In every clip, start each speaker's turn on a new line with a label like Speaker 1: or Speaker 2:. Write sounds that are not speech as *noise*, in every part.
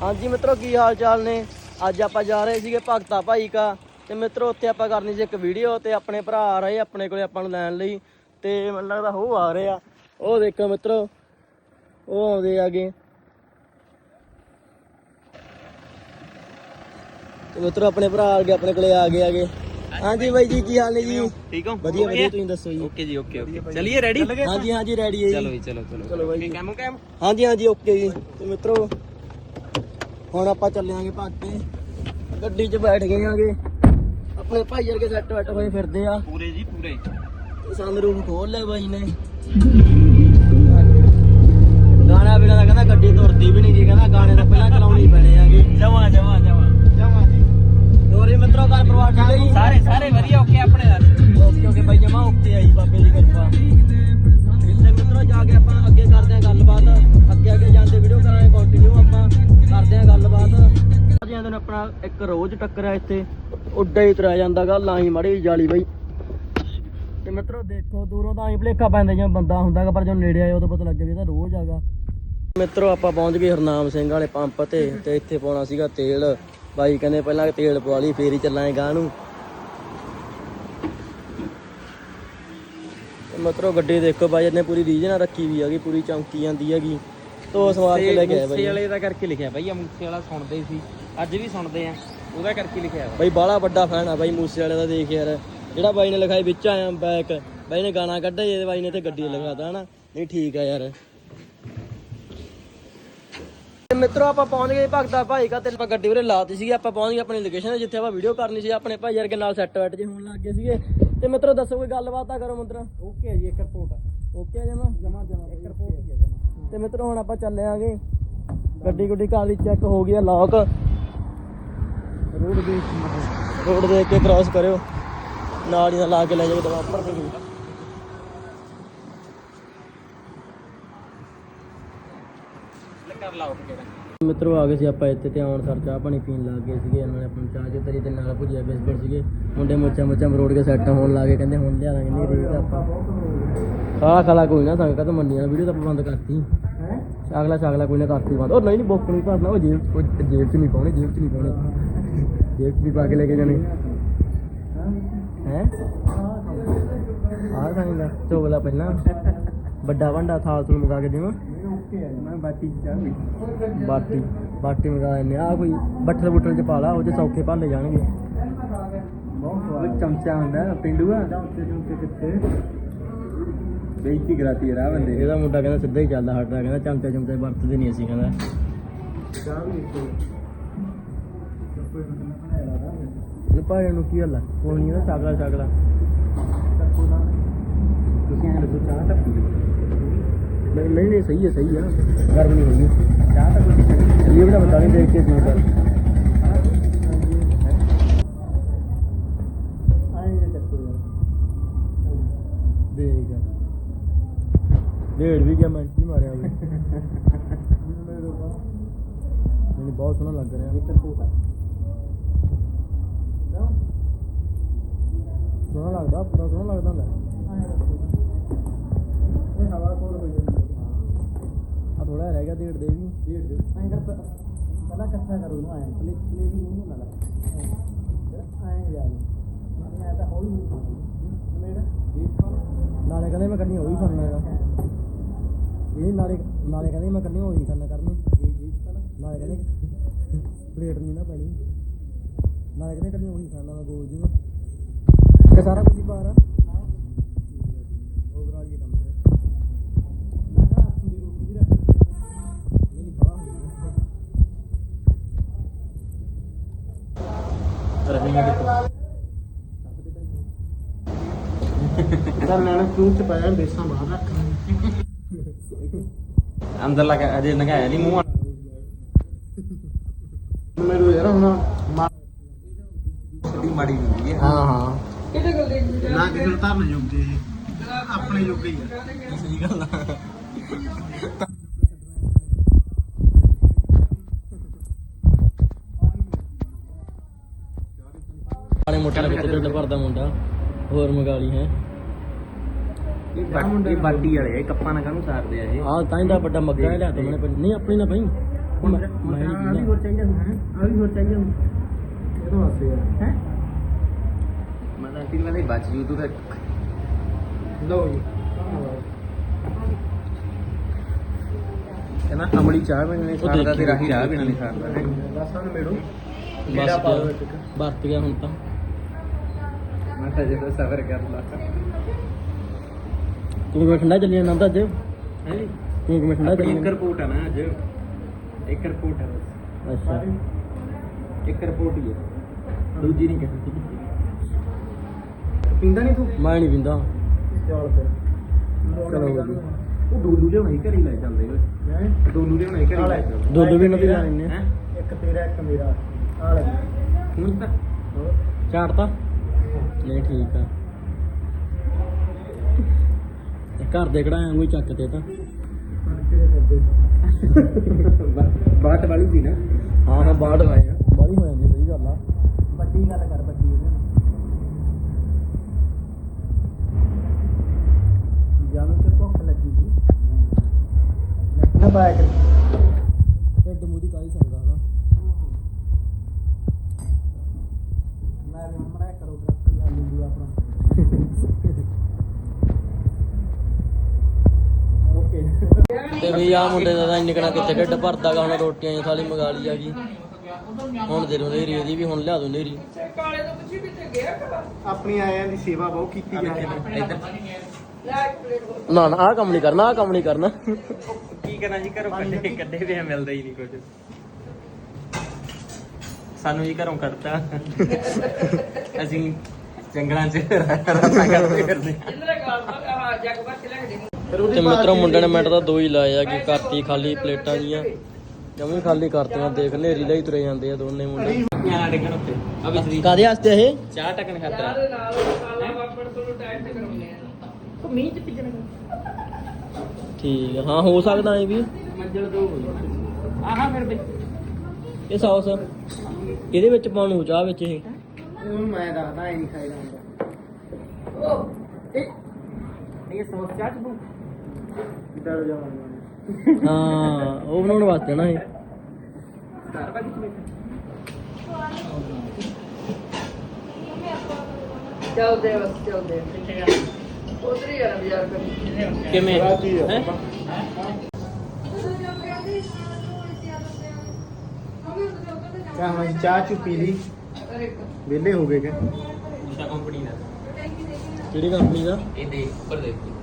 Speaker 1: ਹਾਂਜੀ ਮਿੱਤਰੋ ਕੀ ਹਾਲ ਚਾਲ ਨੇ? ਅੱਜ ਆਪਾਂ ਜਾ ਰਹੇ ਸੀਗੇ ਭਗਤਾ ਭਾਈ ਕਾ। ਤੇ ਮਿੱਤਰੋ ਉੱਥੇ ਆਪਾਂ ਕਰਨੀ ਸੀ ਇੱਕ ਵੀਡੀਓ ਤੇ ਆਪਣੇ ਭਰਾ ਆ ਰਹੇ ਆਪਣੇ ਕੋਲੇ ਆਪਾਂ ਨੂੰ ਲੈਣ ਲਈ। ਤੇ ਮੈਨੂੰ ਲੱਗਦਾ ਉਹ ਆ ਰਹੇ ਆ। ਉਹ ਦੇਖੋ ਮਿੱਤਰੋ ਉਹ ਆਉਂਦੇ ਆਗੇ ਤੇ ਮਿੱਤਰੋ ਆਪਣੇ ਭਰਾ ਆ ਗਏ ਆਪਣੇ ਕੋਲੇ ਆ ਗਏ ਆਗੇ ਹਾਂਜੀ ਬਾਈ ਜੀ ਕੀ ਹਾਲ ਨੇ ਜੀ?
Speaker 2: ਠੀਕ ਹੋ?
Speaker 1: ਵਧੀਆ ਵਧੀਆ ਤੁਸੀਂ ਦੱਸੋ ਜੀ?
Speaker 2: ਓਕੇ ਜੀ ਓਕੇ ਓਕੇ। ਚਲਿਏ ਰੈਡੀ
Speaker 1: ਹਾਂਜੀ ਹਾਂਜੀ ਰੈਡੀ ਹੈ
Speaker 2: ਚਲੋ
Speaker 1: ਜੀ
Speaker 2: ਜੀ ਚਲੋ। ਚਲੋ
Speaker 1: ਚਲੋ ਬਾਈ ਜੀ।
Speaker 2: ਕੈਮੋ ਕੈਮ।
Speaker 1: ਹਾਂਜੀ ਹਾਂਜੀ ਓਕੇ ਜੀ। ਤੇ ਮਿੱਤਰੋ ਹੁਣ ਆਪਾਂ ਚੱਲਿਆਂਗੇ ਭਾਗੇ ਗੱਡੀ 'ਚ ਬੈਠ ਗਏ ਆਂਗੇ। ਆਪਣੇ ਭਾਈ ਵਰਗੇ ਸੈੱਟ ਵੈਟ ਹੋਏ ਫਿਰਦੇ ਆ।
Speaker 2: ਪੂਰੇ ਜੀ ਪੂਰੇ।
Speaker 1: ਸਾਨੂੰ ਰੂਮ ਖੋਲ ਲਿਆ ਬਾਈ ਨੇ। ਇੱਕ ਰੋਜ਼ ਟੱਕਰਿਆ ਇੱਥੇ। ਉੱਡਾ ਹੀ ਤੁਰਿਆ ਜਾਂਦਾ ਗੱਲ ਆਹੀ ਜਾਲੀ ਬਾਈ। ਤੇ ਮਿੱਤਰੋ ਦੇਖੋ, ਦੂਰੋਂ ਤਾਂ ਆਈ ਭਲੇਖਾ ਪੈਂਦਾ ਜਿਵੇਂ ਬੰਦਾ ਹੁੰਦਾਗਾ, ਪਰ ਜਦੋਂ ਨੇੜੇ ਆਏ ਉਦੋਂ ਪਤਾ ਲੱਗ ਵੀ ਇਹ ਤਾਂ ਰੋਜ਼ ਆਗਾ। ਮਿੱਤਰੋ ਆਪਾਂ ਪਹੁੰਚ ਗਏ ਹਰਨਾਮ ਸਿੰਘ ਵਾਲੇ ਪੰਪ ਤੇ ਤੇ ਇੱਥੇ ਪਾਉਣਾ ਸੀਗਾ ਤੇਲ। ਬਾਈ ਕਹਿੰਦੇ ਪਹਿਲਾਂ ਤੇਲ ਪਵਾ ਲਈ, ਫੇਰ ਹੀ ਚੱਲਾਂਗੇ ਗਾਂ ਨੂੰ। ਤੇ ਗੱਡੀ ਦੇਖੋ ਬਾਈ, ਇਹਨੇ ਪੂਰੀ ਰੀਜ ਰੱਖੀ ਵੀ ਹੈਗੀ, ਪੂਰੀ ਚੌਂਕੀ ਜਾਂਦੀ ਹੈਗੀ। ਤੋ ਸਵਾਰ ਕੇ ਲੈ ਕੇ ਆਇਆ
Speaker 2: ਮੂਸੇ
Speaker 1: ਬਾਈ।
Speaker 2: ਵਾਲੇ ਦਾ ਕਰਕੇ ਲਿਖਿਆ ਬਾਈ ਆ ਮੂਸੇ ਵਾਲਾ ਸੁਣਦੇ ਸੀ। ਅੱਜ ਵੀ ਸੁਣਦੇ ਆ ਉਹਦਾ ਕਰਕੇ ਲਿਖਿਆ
Speaker 1: ਬਾਈ ਬਾਲਾ ਵੱਡਾ ਫੈਨ ਆ ਬਾਈ ਮੂਸੇ ਵਾਲੇ ਦਾ ਦੇਖ ਯਾਰ। ਜਿਹੜਾ ਬਾਈ ਨੇ ਲਿਖਾਈ ਵਿੱਚ ਆਇਆ ਬੈਕ ਬਾਈ ਨੇ ਗਾਣਾ ਕੱਢਿਆ ਇਹਦੇ ਬਾਈ ਨੇ ਤੇ ਗੱਡੀ ਲਿਖਾਤਾ ਹਨਾ? ਨਹੀਂ ਠੀਕ ਆ ਯਾਰ। ਤੇ ਮਿੱਤਰੋ ਆਪਾਂ ਪਹੁੰਚ ਗਏ ਭਗਤਾ ਭਾਈ ਕਾ ਤੇ ਆਪਾਂ ਗੱਡੀ ਉਰੇ ਲਾਤੀ ਸੀਗੀ ਆਪਾਂ ਪਹੁੰਚ ਗਏ ਆਪਣੀ ਲੋਕੇਸ਼ਨ ਜਿੱਥੇ ਆਪਾਂ ਵੀਡੀਓ ਕਰਨੀ ਸੀ ਆਪਣੇ ਭਾਈ ਵਰਗੇ ਨਾਲ ਸੈੱਟ ਵੈਟ ਜੇ ਹੋਣ ਲੱਗ ਗਏ ਸੀਗੇ। ਤੇ ਮਿੱਤਰੋ ਦੱਸੋ ਕੋਈ ਗੱਲਬਾਤ ਆ ਕਰੋ ਮਿੱਤਰੋ। ਓਕੇ ਜੀ ਇੱਕ ਰਿਪੋਰਟ ਓਕੇ ਜਮਾ? ਜਮਾ ਜਮਾ ਇੱਕ ਰਿਪੋਰਟ ਹੀ ਹੈ ਜਮਾ। ਤੇ ਮਿੱਤਰੋ ਹੁਣ ਆਪਾਂ ਚੱਲੇ ਆਂਗੇ। ਗੱਡੀ ਗੁੱਡੀ ਕਾਰ ਦੀ ਚੈੱਕ ਹੋ ਗਈ ਆ ਲੌਕ ਰੋਡ ਦੇ ਰੋਡ ਦੇਖ ਕੇ ਕ੍ਰਾਸ ਕਰਿਓ। ਨਾਲ ਹੀ ਨਾਲ ਲਾ ਕੇ ਲੈ ਜਾਓ ਦਵਾ ਉੱਪਰ ਤੇ।
Speaker 2: ਕਰ ਲਾਓ ਕਿਹੜਾ?
Speaker 1: ਮਿੱਤਰੋ, ਆ ਗਏ ਸੀ ਆਪਾਂ ਇੱਥੇ ਤੇ ਆਉਣ ਸਰ, ਚਾਹ ਪਾਣੀ ਪੀਣ ਲੱਗ ਗਏ ਸੀਗੇ। ਇਹਨਾਂ ਨੇ ਆਪਣੀ ਚਾਹ ਜੋ ਤਰੀ ਤੇ ਨਾਲ ਭੁਜੀਆ ਬਿਸਕੁਟ ਸੀਗੇ। ਮੁੰਡੇ ਮੋਚਾ ਮੋਚਾ ਮਰੋੜ ਕੇ ਸੈੱਟ ਹੋਣ ਲੱਗੇ ਕਹਿੰਦੇ ਹੁਣ ਲਿਆ ਦਾਂਗੇ, ਨਹੀਂ ਰੇਟ ਆਪਾਂ। ਖਾਲਾ ਖਾਲਾ ਕੋਈ ਨਾ ਸੰਗ ਕਾ ਮੰਡੀਆਂ ਵੀਡੀਓ ਤਾਂ ਬੰਦ ਕਰਤੀ। ਹੈ ਅਗਲਾ ਛਾਗਲਾ ਕੋਈ ਨਾ ਕਰਤੀ ਬੰਦ। ਉਹ ਨਹੀਂ ਨਹੀਂ, ਬੁੱਕ ਨਹੀਂ ਭਰਨਾ, ਉਹ ਜੇਬ ਉਹ ਜੇਬ 'ਚ ਨਹੀਂ ਪਾਉਣੀ, ਜੇਬ 'ਚ ਨਹੀਂ ਪਾਉਣੇ। ਜੇਬ 'ਚ ਵੀ ਪਾ ਕੇ ਲੈ ਕੇ ਜਾਣੇ। ਹੈ? ਆਹ ਖਾਏਗਾ ਚੋਗਲਾ ਪਹਿਲਾਂ। ਵੱਡਾ ਵੰਡਾ ਥਾਲ ਤੋਂ ਮੰਗਾ ਕੇ ਦੇਵਾਂ?
Speaker 2: ਮੈਂ ਬਾਟੀ ਚਾਹ
Speaker 1: ਬਾਟੀ ਬਾਟੀ ਮੰਗਾ ਲੈਨੇ ਆ। ਕੋਈ ਬੱਠਲ ਬੁੱਟਲ ਚ ਪਾ ਲਾ ਉਹ ਚ ਸੌਖੇ ਭਾਲੇ ਜਾਣਗੇ।
Speaker 2: ਬਹੁਤ ਚਮਚਾ ਹੁੰਦਾ ਚਮਚੇ ਕਿੱਥੇ ਬੇਇੱਜ਼ਤੀ ਕਰਾਤੀ ਰਾ ਬੰਦੇ
Speaker 1: ਇਹਦਾ ਮੁੰਡਾ ਕਹਿੰਦਾ ਸਿੱਧਾ ਹੀ ਚੱਲਦਾ ਸਾਡਾ ਕਹਿੰਦਾ ਚਮਚੇ ਚਮਚੇ ਵਰਤਦੇ ਨਹੀਂ ਅਸੀਂ ਕਹਿੰਦਾ।
Speaker 2: ਚਾਹ ਵੀ ਕੋਈ ਨਾ ਬਣਾਇਆ
Speaker 1: ਨੂੰ ਕੀ ਹੱਲਾ ਨਹੀਂ ਇਹਦਾ ਛਾਗਲਾ ਛਾਗਲਾ
Speaker 2: ਤੁਸੀਂ ਐਂ ਦੱਸੋ ਚਾਹ ਤਾਂ ਪੀ
Speaker 1: ਨਹੀਂ ਨਹੀਂ ਨਹੀਂ ਸਹੀ ਹੈ ਸਹੀ ਹੈ। ਗਰਮ ਨਹੀਂ ਹੋਈ
Speaker 2: ਚਾਹ ਤਾਂ ਕੋਈ
Speaker 1: ਇਹ ਵੀ ਤਾਂ ਬਤਾ ਨਹੀਂ ਦੇਖ ਕੇ ਪੀ ਕਰ ਡੇਢ ਵੀ ਗਿਆ ਮਿੰਟ ਹੀ ਮਾਰਿਆ ਹੋਵੇ ਮੈਨੂੰ ਬਹੁਤ ਸੋਹਣਾ ਲੱਗ ਰਿਹਾ।
Speaker 2: ਇੱਕ ਕੋਟਾ
Speaker 1: ਸੋਹਣਾ ਲੱਗਦਾ ਪੂਰਾ ਸੋਹਣਾ ਲੱਗਦਾ ਹੁੰਦਾ।
Speaker 2: ਇਹ ਹਵਾ ਕੋਲ ਹੋ ਜਾਂਦੀ
Speaker 1: ਆ ਥੋੜਾ ਰਹਿ ਗਿਆ ਡੇਢ ਦੇ ਵੀ।
Speaker 2: ਡੇਢ ਦੇ। ਐਂ ਕਰ ਪਹਿਲਾਂ ਇਕੱਠਾ ਕਰੋ ਨੂੰ ਐਂ ਪਲੇ ਪਲੇ ਵੀ ਨਹੀਂ ਨਾਲ ਐਂ ਜਾ ਮੈਂ ਤਾਂ ਹੌਲੀ ਹੌਲੀ ਮੇਰਾ। ਡੇਢ
Speaker 1: ਨਾਲੇ ਕਹਿੰਦੇ ਮੈਂ ਕਰਨੀ ਵੀ ਕਰਨਾ ਹੈਗਾ। ਇਹ ਨਾਲੇ ਨਾਲੇ ਕਹਿੰਦੇ ਮੈਂ ਕਰਨੀ ਕਰਨਾ।
Speaker 2: ਜੀ
Speaker 1: ਨਾਲੇ ਕਹਿੰਦੇ ਪਲੇਟ ਨਹੀਂ ਨਾ ਪੈਣੀ। ਨਾਲੇ ਕਹਿੰਦੇ ਕਰਨੀ ਉਹੀ ਖਾਣਾ ਮੈਂ ਗੋਲ ਤੇ ਸਾਰਾ ਕੁਝ ਬਾਹਰ ਆ ਓਵਰਆਲ ਇਹ ਕੰਮ ਹੈ
Speaker 2: ਮੈਂ ਕਹਾਂ ਆਪਣੀ ਦੀ ਰੋਟੀ ਵੀ ਰੱਖ ਦਿੰਦੇ
Speaker 1: ਇਹ ਨਹੀਂ ਬਾਹਰ
Speaker 2: ਬੇਸਾਂ ਬਾਹਰ ਰੱਖ ਅੰਦਰ ਲਗਾ ਅਜੇ ਨਗਾਇਆ ਨਹੀਂ ਮੂੰਹ ਮੈਨੂੰ ਯਾਰ ਹੁਣ ਛੱਡੀ ਮਾੜੀ ਹੁੰਦੀ ਹੈ।
Speaker 1: ਹਾਂ ਹਾਂ।
Speaker 2: ਨਾ ਕਿਸੇ ਨੂੰ ਧਰਨ ਜੋਗੇ ਇਹ। ਆਪਣੇ ਜੋਗੇ ਹੀ ਆ।
Speaker 1: ਸਹੀ ਗੱਲ ਆ। ਵਾਲੇ ਮੋਟੇ ਨਾਲ ਭਰਦਾ ਮੁੰਡਾ? ਹੋਰ ਮੰਗਾ ਲਈ ਹੈ।
Speaker 2: ਇਹ ਬਾਟੀ ਵਾਲੇ ਕੱਪਾਂ ਨਾਲ ਕਾਹਨੂੰ ਸਾਰਦੇ ਆ ਇਹ?
Speaker 1: ਆਹ ਤਾਂ ਇਹਦਾ ਵੱਡਾ ਮੱਗਾ ਹੀ ਲਿਆ ਤਾ ਮੈਨੇ ਨਹੀਂ ਆਪਣੀ ਨਾ ਭਾਈ।
Speaker 2: ਹੁਣ
Speaker 1: ਮੈਂ ਨਹੀਂ
Speaker 2: ਆ ਵੀ
Speaker 1: ਪੀਂਦਾ।
Speaker 2: ਹੋਰ ਚਾਹੀਦਾ ਆ ਵੀ ਹੋਰ ਚਾਹੀਦਾ ਇਹ ਤਾਂ ਵਾਸਤੇ ਆ। ਹੈ?
Speaker 3: ਮੈਂ ਤਾਂ ਫਿਰ ਵਾਲੇ ਬਚ ਜੂ ਤੂੰ ਫਿਰ
Speaker 2: ਲਓ ਜੀ।
Speaker 3: ਕਹਿੰਦਾ ਅਮਲੀ ਚਾਹ ਪੀਣ ਨਹੀਂ
Speaker 1: ਉਹ ਦੇਖੀ
Speaker 3: ਤੇ ਰਾਹੀ ਰਾਹ ਪੀਣ ਨਹੀਂ ਖਾਂਦਾ ਹੈ
Speaker 2: ਬਸ ਮੇੜੋ
Speaker 1: ਬਸ ਵਰਤ ਗਿਆ ਹੁਣ ਤਾਂ।
Speaker 3: ਮੈਂ ਤਾਂ ਜਦੋਂ ਸਫ਼ਰ ਕਰ ਲਾ।
Speaker 1: ਤੂੰ ਕਿਵੇਂ ਠੰਡਾ ਚੱਲੀ ਜਾਂਦਾ ਤਾਂ ਅੱਜ।
Speaker 3: ਹੈ
Speaker 1: ਤੂੰ ਕਿਵੇਂ ਠੰਡਾ ਚੱਲੀ
Speaker 3: ਇੱਕ
Speaker 1: ਜਾਂਦਾ।
Speaker 3: ਰਿਪੋਰਟ ਹੈ ਨਾ ਅੱਜ। ਇੱਕ ਰਿਪੋਰਟ ਹੈ ਬਸ।
Speaker 1: ਅੱਛਾ।
Speaker 3: ਇੱਕ ਰਿਪੋਰਟ ਹੀ ਹੈ ਦੂਜੀ ਨਹੀਂ ਕਹਿੰਦੀ
Speaker 2: ਪੀਂਦਾ ਨਹੀਂ ਤੂੰ?
Speaker 1: ਮੈਂ ਨਹੀਂ ਪੀਂਦਾ।
Speaker 2: ਚੱਲ ਫਿਰ।
Speaker 1: ਚਲੋ ਵਧੀਆ।
Speaker 3: ਉਹ ਡੋਲੂ ਲਿਆਉਣਾ ਹੀ ਘਰੇ ਲੈ ਚੱਲਦੇ ਓਏ।
Speaker 2: ਹੈ?
Speaker 3: ਡੋਲੂ ਲਿਆਉਣਾ ਹੀ ਘਰੇ ਲੈ ਚੱਲਦੇ
Speaker 1: ਦੁੱਧ ਵੀ ਇਹਨਾਂ ਦੀ ਲੈ ਲੈਣੇ
Speaker 3: ਹੈ?
Speaker 2: ਇੱਕ ਤੇਰਾ ਇੱਕ ਮੇਰਾ। ਆ ਲੈ।
Speaker 3: ਹੁਣ ਤਾਂ।
Speaker 2: ਹੋਰ।
Speaker 1: ਝਾੜਤਾ ਨਹੀਂ ਠੀਕ ਆ। ਘਰ ਦੇ ਕਢਾਇਆ ਕੋਈ ਚੱਕ ਤੇ ਤਾਂ।
Speaker 3: ਬਾਤ ਵਾਲੀ ਸੀ ਨਾ।
Speaker 1: ਹਾਂ ਹਾਂ ਬਾੜ ਆਏ ਆ। ਬਾੜੀ ਹੋ ਜਾਂਦੀ ਸਹੀ ਗੱਲ ਆ।
Speaker 2: ਵੱਡੀ ਗੱਲ ਕਰ ਵੱਡੀ ਉਹਦੇ ਨਾਲ। ਜਾਨੂੰ ਤੇ ਭੁੱਖ ਲੱਗੀ ਸੀ। ਨਾ ਪਾਇਆ ਕਰ
Speaker 1: ਢਿੱਡ ਮੂਦੀ ਕਾਹੀ ਸਕਦਾ ਹਨਾ।
Speaker 2: ਮੈਂ ਵੀ ਮੜਾ ਕਰੋ ਗ੍ਰਾਫੀ ਆ ਲਿੰਦੂ ਆਪਣਾ ਓਕੇ
Speaker 1: ਤੇ ਵੀ ਆ ਮੁੰਡੇ ਦਾ ਤਾਂ ਨਿਕਣਾ ਕਿੱਥੇ ਢਿੱਡ ਭਰਦਾਗਾ ਹੁਣ ਰੋਟੀਆਂ ਹੀ ਖਾਲੀ ਮੰਗਾ ਲਈ ਹੈਗੀ। ਹੁਣ ਦੇ ਦੋ ਨੇਰੀ ਇਹਦੀ ਵੀ ਹੁਣ ਲਿਆ ਦੋ ਨੇਰੀ।
Speaker 2: ਆਪਣੀ ਆਇਆਂ ਦੀ ਸੇਵਾ ਬਹੁਤ ਕੀਤੀ ਜਾ ਰਹੀ ਹੈ।
Speaker 1: ਨਾ ਨਾ ਆ ਕੰਮ ਨਹੀਂ ਕਰਨਾ ਆ ਕੰਮ ਨਹੀਂ ਕਰਨਾ।
Speaker 3: ਕੀ ਕਰਨਾ ਜੀ ਘਰੋਂ ਕੱਢੇ ਕੱਢੇ ਵੀ ਮਿਲਦਾ ਹੀ ਨਹੀਂ ਕੁਝ। ਸਾਨੂੰ ਜੀ ਘਰੋਂ ਕੱਢਤਾ। ਅਸੀਂ ਜੰਗਲਾਂ 'ਚ ਰਸਤਾ ਕਰਦੇ ਫਿਰਦੇ।
Speaker 1: ਤੇ ਮਿੱਤਰੋ ਮੁੰਡੇ ਨੇ ਮਿੰਟ ਦਾ ਦੋ ਹੀ ਲਾਇਆ ਕਿ ਕਰਤੀ ਖਾਲੀ ਪਲੇਟਾਂ ਦੀਆਂ ਜਮੀ ਖਾਲੀ ਕਰਤੀਆਂ ਦੇਖ ਨੇਰੀ ਲਈ ਤੁਰੇ ਜਾਂਦੇ ਆ ਦੋਨੇ ਮੁੰਡੇ।
Speaker 3: ਨਿਆਣਾ ਡਿੱਗਣ ਉੱਤੇ? ਆ ਵੀ
Speaker 1: ਕਾਦੇ ਵਾਸਤੇ ਇਹ?
Speaker 3: ਚਾਹ ਟਕਣ ਖਾਤਰ।
Speaker 1: ਠੀਕ ਆ ਹਾਂ ਹੋ ਸਕਦਾ ਇਹ ਵੀ।
Speaker 3: ਮੰਜਲ ਦੋ ਆਹਾ ਫਿਰ ਬਈ
Speaker 1: ਇਹ ਸੌਸ। ਇਹਦੇ ਵਿੱਚ ਪਾਉਣ ਨੂੰ ਚਾਹ ਵਿੱਚ ਇਹ।
Speaker 2: ਮੈਂ ਦੱਸਦਾ ਐ ਨਹੀਂ ਖਾਈਦਾ ਹੁੰਦਾ
Speaker 3: ਇਹ ਸੌਸ ਚਾਹ ਚ ਬੂ
Speaker 2: ਡਰ ਜਾਵਾਂਗਾ
Speaker 1: ਹਾਂ ਉਹ ਬਣਾਉਣ ਵਾਸਤੇ ਨਾ ਇਹ।
Speaker 4: ਬਸ ਚੱਲਦੇ ਉਧਰ ਹੀ ਆ ਕਰੀ
Speaker 1: ਕਿਵੇਂ। ਹੈਂ?
Speaker 2: ਚਾਹ ਚੁ ਪੀ ਲਈ ਵਿਹਲੇ ਹੋ ਗਏ ਕਿ?
Speaker 3: ਕੰਪਨੀ ਦਾ।
Speaker 1: ਕਿਹੜੀ ਕੰਪਨੀ ਦਾ?
Speaker 3: ਇਹ ਦੇ ਉੱਪਰ ਦੇਖ।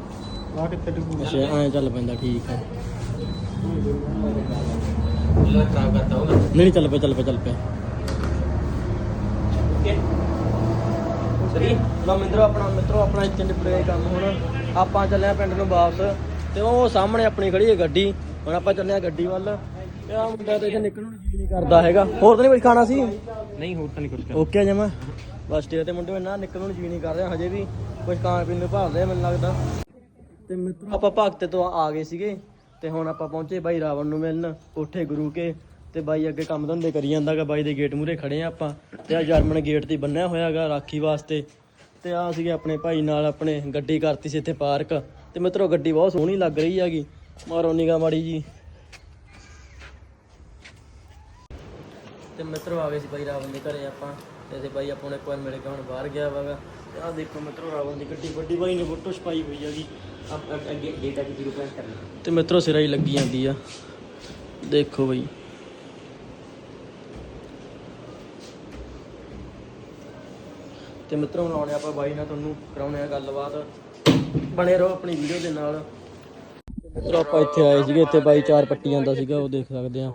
Speaker 2: ਆ ਕਿੱਥੇ ਟੁਕੂ
Speaker 1: ਅੱਛਾ ਐਂ ਚੱਲ ਪੈਂਦਾ ਠੀਕ ਆ।
Speaker 3: ਲੋ ਖਰਾਬ ਕਰਤਾ ਹੋਗਾ
Speaker 1: ਨਹੀਂ ਨਹੀਂ ਚੱਲ ਪਿਆ ਚੱਲ ਪਿਆ ਚੱਲ ਪਿਆ।
Speaker 3: ਓਕੇ
Speaker 1: ਸਰੀ ਲੋ ਮਿੱਤਰੋ ਆਪਣਾ ਮਿੱਤਰੋ ਆਪਣਾ ਇੱਥੇ ਨਿਪੜਿਆ ਇਹ ਕੰਮ ਹੁਣ। ਆਪਾਂ ਚੱਲੇ ਆ ਪਿੰਡ ਨੂੰ ਵਾਪਸ ਤੇ ਉਹ ਸਾਹਮਣੇ ਆਪਣੀ ਖੜੀ ਹੈ ਗੱਡੀ। ਹੁਣ ਆਪਾਂ ਚੱਲੇ ਆ ਗੱਡੀ ਵੱਲ। ਤੇ ਆ ਮੁੰਡਾ ਤਾਂ ਇੱਥੇ ਨਿਕਲਣ ਨੂੰ ਜੀ ਨਹੀਂ ਕਰਦਾ ਹੈਗਾ। ਹੋਰ ਤਾਂ ਨਹੀਂ ਕੁਝ ਖਾਣਾ ਸੀ?
Speaker 3: ਨਹੀਂ ਹੋਰ ਤਾਂ ਨਹੀਂ ਕੁਝ
Speaker 1: ਓਕੇ ਜਮਾ। ਬਸ ਤੇ ਮੁੰਡੇ ਮੈਨਾਂ ਨਿਕਲਣ ਨੂੰ ਜੀ ਨਹੀਂ ਕਰ ਰਿਹਾ ਹਜੇ ਵੀ। ਕੁਝ ਖਾਣ ਪੀਣ ਨੂੰ ਭਾਲਦੇ ਆ ਮੈਨੂੰ ਲੱਗਦਾ। ਤੇ ਮਿੱਤਰੋ ਆਪਾਂ ਭਗਤ ਤੋਂ ਆ ਗਏ ਸੀਗੇ ਤੇ ਹੁਣ ਆਪਾਂ ਪਹੁੰਚੇ ਬਾਈ ਰਾਵਣ ਨੂੰ ਮਿਲਣ, ਕੋਠੇ ਗੁਰੂ ਕੇ ਤੇ ਬਾਈ ਅੱਗੇ ਕੰਮ ਧੰਦੇ ਕਰੀ ਜਾਂਦਾਗਾ, ਬਾਈ ਦੇ ਗੇਟ ਮੂਹਰੇ ਖੜੇ ਆ ਆਪਾਂ ਤੇ ਆ ਜਰਮਨ ਗੇਟ ਤੇ ਬੰਨਿਆ ਹੋਇਆਗਾ ਰਾਖੀ ਵਾਸਤੇ ਤੇ ਆ ਸੀਗੇ ਆਪਣੇ ਭਾਈ ਨਾਲ ਆਪਣੇ ਗੱਡੀ ਕਰਤੀ ਸੀ ਇੱਥੇ ਪਾਰਕ ਤੇ ਮਿੱਤਰੋ ਗੱਡੀ ਬਹੁਤ ਸੋਹਣੀ ਲੱਗ ਰਹੀ ਹੈਗੀ, ਮਾਰੋ ਨਿਗਾ ਮਾੜੀ ਜੀ। ਤੇ ਮਿੱਤਰੋ ਆ ਗਏ ਸੀ ਬਾਈ ਰਾਵਣ ਦੇ ਘਰੇ ਆਪਾਂ ਤੇ ਬਾਈ ਆਪਾਂ ਨੂੰ ਇੱਕ ਵਾਰ ਮਿਲ ਕੇ ਹੁਣ ਬਾਹਰ ਗਿਆ ਵਾਗਾ। ਤੇ ਆ ਦੇਖੋ ਮਿੱਤਰੋ ਰਾਵਣ ਦੀ ਗੱਡੀ ਵੱਡੀ ਬਾਈ ਨੇ ਫੋਟੋ ਛਪਾਈ ਹੋਈ ਹੈਗੀ।
Speaker 3: ਅਬ ਅੱਗੇ ਗੇਟ ਆ ਕੇ 0 ਕਰਨਾ?
Speaker 1: ਤੇ ਮਿੱਤਰੋ, ਸਿਰਾ ਹੀ ਲੱਗੀ ਜਾਂਦੀ ਆ। ਦੇਖੋ ਬਈ। ਤੇ ਮਿੱਤਰੋ, ਹੁਣ ਆਉਣੇ ਆਪਾਂ ਬਾਈ ਨਾਲ ਤੁਹਾਨੂੰ ਕਰਾਉਣੇ ਆ ਗੱਲਬਾਤ। ਬਣੇ ਰਹੋ ਆਪਣੀ ਵੀਡੀਓ ਦੇ ਨਾਲ। ਮਿੱਤਰੋ, ਆਪਾਂ ਇੱਥੇ ਆਏ ਸੀਗੇ, ਇੱਥੇ ਬਾਈ ਚਾਰ ਪੱਟੀ ਆਂਦਾ ਸੀਗਾ, ਉਹ ਦੇਖ ਸਕਦੇ ਆ।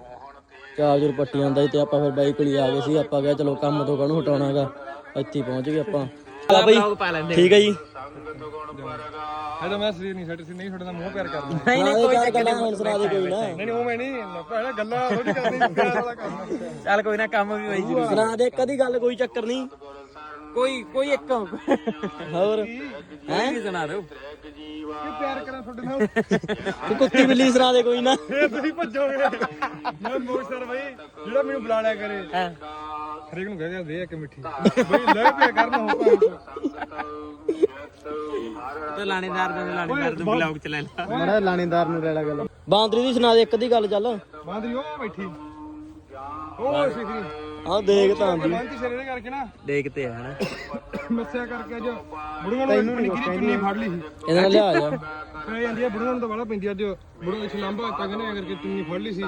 Speaker 1: ਚਾਰਜਰ ਪੱਟੀ ਆਂਦਾ ਸੀ ਤੇ ਆਪਾਂ ਫਿਰ ਬਾਈ ਕੋਲ ਆ ਗਏ ਸੀ। ਆਪਾਂ ਕਿਹਾ ਚਲੋ ਕੰਮ ਤੋਂ ਕਾਹਨੂੰ ਹਟਾਉਣਾਗਾ ਇੱਥੇ ਪਹੁੰਚ ਗਏ ਆਪਾਂ। ਆ ਬਾਈ, ਠੀਕ ਹੈ ਜੀ।
Speaker 5: ਇਹ ਤਾਂ ਮੈਂ ਸਰੀਰ ਨਹੀਂ ਛੱਡ ਸੀ ਨਹੀਂ ਛੱਡਦਾ ਮੂੰਹ ਪਿਆਰ ਕਰਦਾ।
Speaker 1: ਨਹੀਂ ਨਹੀਂ ਕੋਈ ਚੱਕਰ ਨਹੀਂ। ਸੁਣਾ ਦੇ ਕੋਈ ਨਾ।
Speaker 5: ਨਹੀਂ ਨਹੀਂ ਉਹ ਮੈਂ ਨਹੀਂ ਪਹਿਲਾਂ ਗੱਲਾਂ ਥੋੜੀ ਕਰਨੀ ਪਿਆਰ ਵਾਲਾ ਕੰਮ
Speaker 3: ਚੱਲ ਕੋਈ ਨਾ ਕੰਮ ਵੀ ਹੋਈ ਜਰੂਰ
Speaker 1: ਸੁਣਾ ਦੇ ਕਦੀ ਗੱਲ ਕੋਈ ਚੱਕਰ ਨਹੀਂ?
Speaker 3: ਕੋਈ ਕੋਈ ਇੱਕ
Speaker 1: ਹੋਰ।
Speaker 3: ਹੈ? ਵੀ ਸੁਣਾ ਦਿਓ
Speaker 5: ਕਿ ਪਿਆਰ ਕਰਾਂ ਤੁਹਾਡੇ ਨਾਲ?
Speaker 1: ਤੂੰ ਕੁੱਤੀ ਬਿੱਲੀ ਸੁਣਾ ਦੇ ਕੋਈ ਨਾ।
Speaker 5: ਫੇਰ ਤੁਸੀਂ ਭੱਜੋਗੇ। ਮੈਂ ਮੋਸ਼ਰ ਬਈ ਜਿਹੜਾ ਮੈਨੂੰ ਬੁਲਾ ਲਿਆ ਕਰੇ।
Speaker 1: ਹਾਂ।
Speaker 5: ਹਰੇਕ ਨੂੰ ਕਹਿੰਦੇ ਦੇ ਇੱਕ ਮਿੱਠੀ। ਬਈ ਲੈ ਪਿਆ ਕਰਨ ਹੋ
Speaker 3: ਤੇ ਲਾਣੇਦਾਰ ਦਾ ਲਾਣੇਦਾਰ ਦਾ ਬਲੌਗ ਚਲਾ ਲਾ
Speaker 2: ਮੜਾ ਲਾਣੇਦਾਰ ਨੂੰ ਲੈ ਲਾ ਗੱਲ।
Speaker 1: ਬਾਂਦਰੀ ਦੀ ਸੁਣਾ ਦੇ ਇੱਕ ਦੀ ਗੱਲ ਚੱਲ।
Speaker 5: ਬਾਂਦਰੀ ਉਹ ਬੈਠੀ। ਉਹ ਸਿਖਰੀ
Speaker 1: ਆਹ ਦੇਖ ਤਾਂ ਦੀ
Speaker 5: ਬੰਤੀ ਸਿਰੇ ਦੇ ਕਰਕੇ ਨਾ।
Speaker 3: ਦੇਖਤੇ ਆ ਹਨਾ।
Speaker 5: ਮੱਸਿਆ ਕਰਕੇ ਅੱਜ ਬੁੜੀਆਂ ਨੂੰ ਆਪਣੀ ਕਿਹਦੀ ਚੁੰਨੀ ਫੜ ਲਈ ਸੀ।
Speaker 1: ਇਹਨਾਂ ਨਾਲ ਲਿਆ ਜਾ।
Speaker 5: ਪੈ ਜਾਂਦੀ ਆ ਬੁੜੀਆਂ ਨੂੰ ਤਾਂ ਵਾਲਾ ਪੈਂਦੀ ਅੱਜ। ਬੁੜਾ ਵਿੱਚ ਲੰਬਾ ਹੱਤਾ ਕਹਿੰਦੇ ਕਰਕੇ ਚੁੰਨੀ ਫੜ ਲਈ ਸੀ।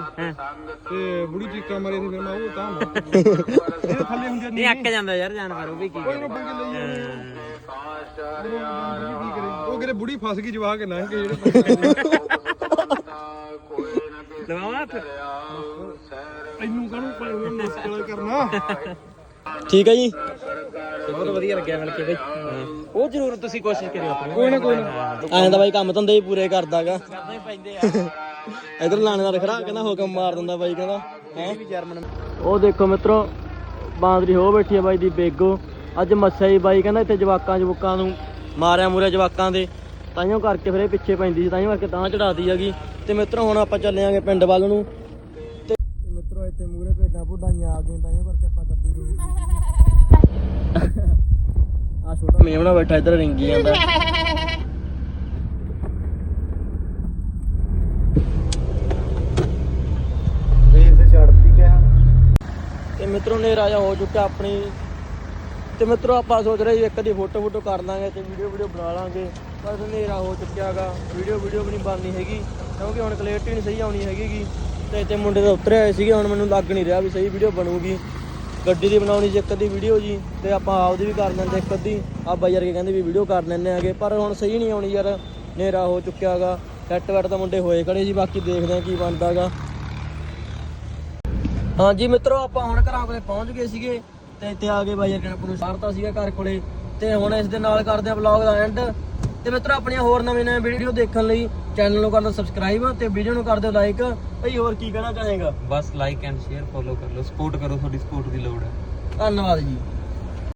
Speaker 5: ਤੇ ਬੁੜੀ ਚੀਕਾ ਮਾਰੀ ਸੀ ਫਿਰ ਮੈਂ ਉਹ ਤਾਂ *laughs* ਇਹ ਥੱਲੇ ਹੁੰਦੀ
Speaker 3: ਨਹੀਂ ਅੱਕ ਜਾਂਦਾ ਯਾਰ ਜਾਨਵਰ ਉਹ ਵੀ ਕੀ
Speaker 5: ਕੋਈ ਨੂੰ ਪੰਗੇ ਲਈ ਕਰੇ ਉਹ ਕਿਤੇ ਬੁੜੀ ਫਸ ਗਈ ਜਵਾ ਕੇ ਨਾ ਕਿ ਜਿਹੜੇ
Speaker 3: ਲਵਾਵਾਂ ਹੱਥ
Speaker 5: ਇਹਨੂੰ ਕਾਹਨੂੰ ਕੋਈ ਮੁਸ਼ਕਲ ਕਰਨਾ?
Speaker 1: ਠੀਕ ਹੈ ਜੀ?
Speaker 3: ਬਹੁਤ ਵਧੀਆ ਲੱਗਿਆ ਮਿਲ ਕੇ ਬਈ। ਉਹ ਜ਼ਰੂਰ ਤੁਸੀਂ ਕੋਸ਼ਿਸ਼ ਕਰਿਓ ਆਪਣੀ
Speaker 5: ਕੋਈ ਨਾ ਕੋਈ ਨਾ।
Speaker 1: ਐਂ ਤਾਂ ਬਾਈ ਕੰਮ ਧੰਦੇ ਹੀ ਪੂਰੇ ਕਰਦਾਗਾ।
Speaker 3: ਕਰਦੇ ਪੈਂਦੇ ਆ
Speaker 1: ਇਧਰ ਲਾਣੇਦਾਰ ਖੜਾ ਕਹਿੰਦਾ ਹੁਕਮ ਮਾਰ ਦਿੰਦਾ ਬਾਈ ਕਹਿੰਦਾ। ਹੈ ਉਹ ਦੇਖੋ ਮਿੱਤਰੋ ਬਾਂਦਰੀ ਹੋ ਬੈਠੀ ਆ ਬਾਈ ਦੀ ਬੇਗੋ। ਅੱਜ ਮੱਸਿਆ ਹੀ ਬਾਈ ਕਹਿੰਦਾ ਇੱਥੇ ਜਵਾਕਾਂ ਜਵੁਕਾਂ ਨੂੰ ਮਾਰਿਆ ਮੂਰਿਆ ਜਵਾਕਾਂ ਦੇ। ਤਾਈਓ ਕਰਕੇ ਫਿਰ ਇਹ ਪਿੱਛੇ ਪੈਂਦੀ ਸੀ ਤਾਈਓ ਕਰਕੇ ਤਾਂ ਚੜਾਤੀ ਹੈਗੀ। ਤੇ ਮਿੱਤਰੋ ਹੁਣ ਆਪਾਂ ਚੱਲਿਆਂਗੇ ਪਿੰਡ ਵੱਲ ਨੂੰ। ਤੇ ਮਿੱਤਰੋ ਇੱਥੇ ਮੂਰੇ ਭੇਡਾਂ ਭੁੱਡਾਂ ਆ ਗਈਆਂ ਤਾਈਓ ਕਰਕੇ ਆਪਾਂ ਗੱਡੀ ਰੋਕੀ ਆ ਛੋਟਾ ਮੇਮਣਾ ਬੈਠਾ ਇੱਧਰ ਰਿੰਗੀ ਜਾਂਦਾ। ਤੇ ਮਿੱਤਰੋ ਨੇ ਰਾਜਾ ਹੋ ਚੁੱਕਾ ਆਪਣੀ ਤੇ ਮਿੱਤਰੋ ਆਪਾਂ ਸੋਚ ਰਹੇ ਸੀ ਇੱਕ ਦੀ ਫੋਟੋ ਫੋਟੋ ਕਰ ਲਾਂਗੇ ਤੇ ਵੀਡੀਓ ਵੀਡੀਓ ਬਣਾ ਲਾਂਗੇ। ਪਰ ਹਨੇਰਾ ਹੋ ਚੁੱਕਿਆਗਾ ਵੀਡੀਓ ਵੀਡੀਓ ਵੀ ਨਹੀਂ ਬਣਨੀ ਹੈਗੀ, ਕਿਉਂਕਿ ਹੁਣ ਕਲੈਰਿਟੀ ਨਹੀਂ ਸਹੀ ਆਉਣੀ ਹੈਗੀਗੀ। ਤੇ ਇੱਥੇ ਮੁੰਡੇ ਤਾਂ ਉਤਰੇ ਆਏ ਸੀਗੇ, ਹੁਣ ਮੈਨੂੰ ਲੱਗ ਨਹੀਂ ਰਿਹਾ ਵੀ ਸਹੀ ਵੀਡੀਓ ਬਣੂਗੀ। ਗੱਡੀ ਦੀ ਬਣਾਉਣੀ ਸੀ ਇੱਕ ਅੱਧੀ ਵੀਡੀਓ ਜੀ, ਤੇ ਆਪਾਂ ਆਪਦੀ ਵੀ ਕਰ ਲੈਂਦੇ ਇੱਕ ਅੱਧੀ। ਆ ਬਾਈ ਯਾਰ ਕੇ ਕਹਿੰਦੇ ਵੀ ਵੀਡੀਓ ਕਰ ਲੈਂਦੇ ਆਗੇ ਪਰ ਹੁਣ ਸਹੀ ਨਹੀਂ ਆਉਣੀ ਯਾਰ, ਹਨੇਰਾ ਹੋ ਚੁੱਕਿਆਗਾ ਸੈੱਟ ਵੈਟ ਤਾਂ ਮੁੰਡੇ ਹੋਏ ਖੜੇ ਸੀ, ਬਾਕੀ ਦੇਖਦੇ ਆ ਕੀ ਬਣਦਾਗਾ ਹਾਂਜੀ ਮਿੱਤਰੋ, ਆਪਾਂ ਹੁਣ ਘਰਾਂ ਕੋਲੇ ਪਹੁੰਚ ਗਏ ਸੀਗੇ। ਤੇ ਇੱਥੇ ਆ ਕੇ ਬਾਈ ਜਰਕਣ ਨੂੰ ਸਾਰਤਾ ਸੀਗਾ ਘਰ ਕੋਲੇ। ਤੇ ਹੁਣ ਇਸ ਦੇ ਨਾਲ ਕਰਦੇ ਆ ਵਲੌਗ ਦਾ ਐਂਡ ਤੇ ਮਿੱਤਰੋ ਆਪਣੀਆਂ ਹੋਰ ਨਵੇਂ ਨਵੇਂ ਵੀਡੀਓ ਦੇਖਣ ਲਈ ਚੈਨਲ ਨੂੰ ਕਰ ਦਿਓ ਸਬਸਕ੍ਰਾਈਬ ਤੇ ਵੀਡੀਓ ਨੂੰ ਕਰ ਦਿਓ ਲਾਈਕ ਭਈ ਹੋਰ ਕੀ ਕਹਿਣਾ ਚਾਹੇਗਾ?
Speaker 3: ਬਸ ਲਾਈਕ ਐਂਡ ਸ਼ੇਅਰ ਫੋਲੋ ਕਰ ਲਓ। ਸਪੋਰਟ ਕਰੋ ਤੁਹਾਡੀ ਸਪੋਰਟ ਦੀ ਲੋੜ ਹੈ।
Speaker 1: ਧੰਨਵਾਦ ਜੀ।